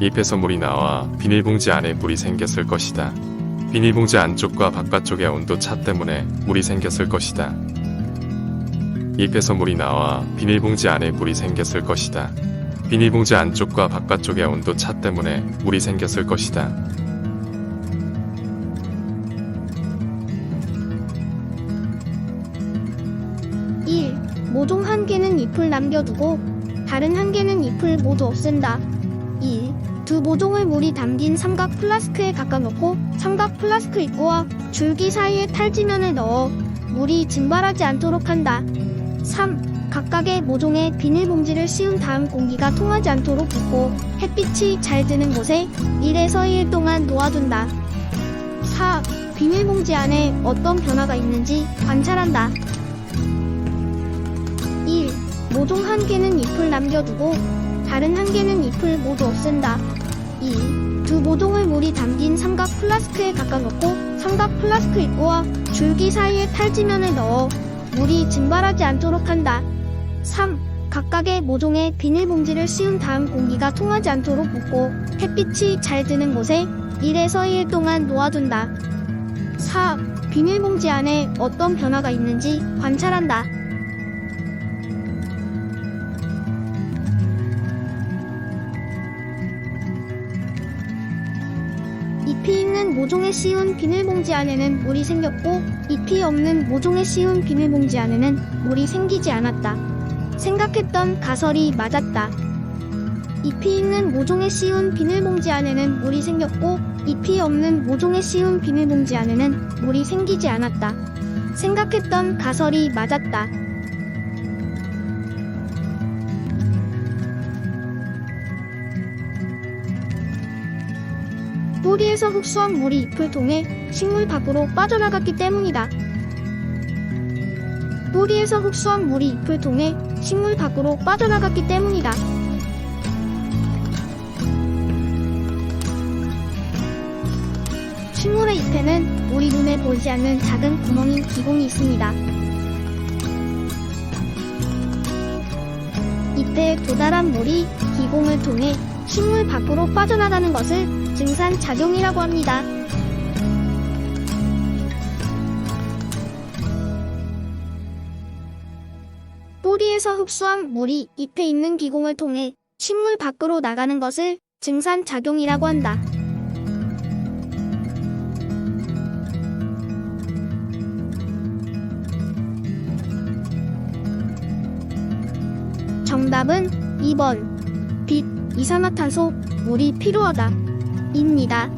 잎에서 물이 나와 비닐봉지 안에 물이 생겼을 것이다. 비닐봉지 안쪽과 바깥쪽의 온도 차 때문에 물이 생겼을 것이다. 잎에서 물이 나와 비닐봉지 안에 물이 생겼을 것이다. 비닐봉지 안쪽과 바깥쪽의 온도 차 때문에 물이 생겼을 것이다. 1. 모종 한 개는 잎을 남겨두고 다른 한 개는 잎을 모두 없앤다. 2. 두 모종을 물이 담긴 삼각 플라스크에 갖다 놓고 삼각 플라스크 입구와 줄기 사이에 탈지면을 넣어 물이 증발하지 않도록 한다. 3. 각각의 모종에 비닐봉지를 씌운 다음 공기가 통하지 않도록 붓고 햇빛이 잘 드는 곳에 1에서 2일 동안 놓아둔다. 4. 비닐봉지 안에 어떤 변화가 있는지 관찰한다. 1. 모종 한 개는 잎을 남겨두고 다른 한 개는 잎을 모두 없앤다. 2. 두 모종을 물이 담긴 삼각 플라스크에 갖다 놓고 삼각 플라스크 입구와 줄기 사이에 탈지면을 넣어 물이 증발하지 않도록 한다. 3. 각각의 모종에 비닐봉지를 씌운 다음 공기가 통하지 않도록 붓고 햇빛이 잘 드는 곳에 1에서 2일 동안 놓아둔다. 4. 비닐봉지 안에 어떤 변화가 있는지 관찰한다. 있는 모종에 씌운 비닐봉지 안에는 물이 생겼고 잎이 없는 모종에 씌운 비닐봉지 안에는 물이 생기지 않았다. 생각했던 가설이 맞았다. 잎이 있는 모종에 씌운 비닐봉지 안에는 물이 생겼고 잎이 없는 모종에 씌운 비닐봉지 안에는 물이 생기지 않았다. 생각했던 가설이 맞았다. 뿌리에서 흡수한 물이 잎을 통해 식물 밖으로 빠져나갔기 때문이다. 뿌리에서 흡수한 물이 잎을 통해 식물 밖으로 빠져나갔기 때문이다. 식물의 잎에는 우리 눈에 보이지 않는 작은 구멍인 기공이 있습니다. 잎에 도달한 물이 기공을 통해 식물 밖으로 빠져나가는 것을 증산 작용이라고 합니다. 뿌리에서 흡수한 물이 잎에 있는 기공을 통해 식물 밖으로 나가는 것을 증산 작용이라고 한다. 정답은 2번. 빛, 이산화탄소, 물이 필요하다. 입니다.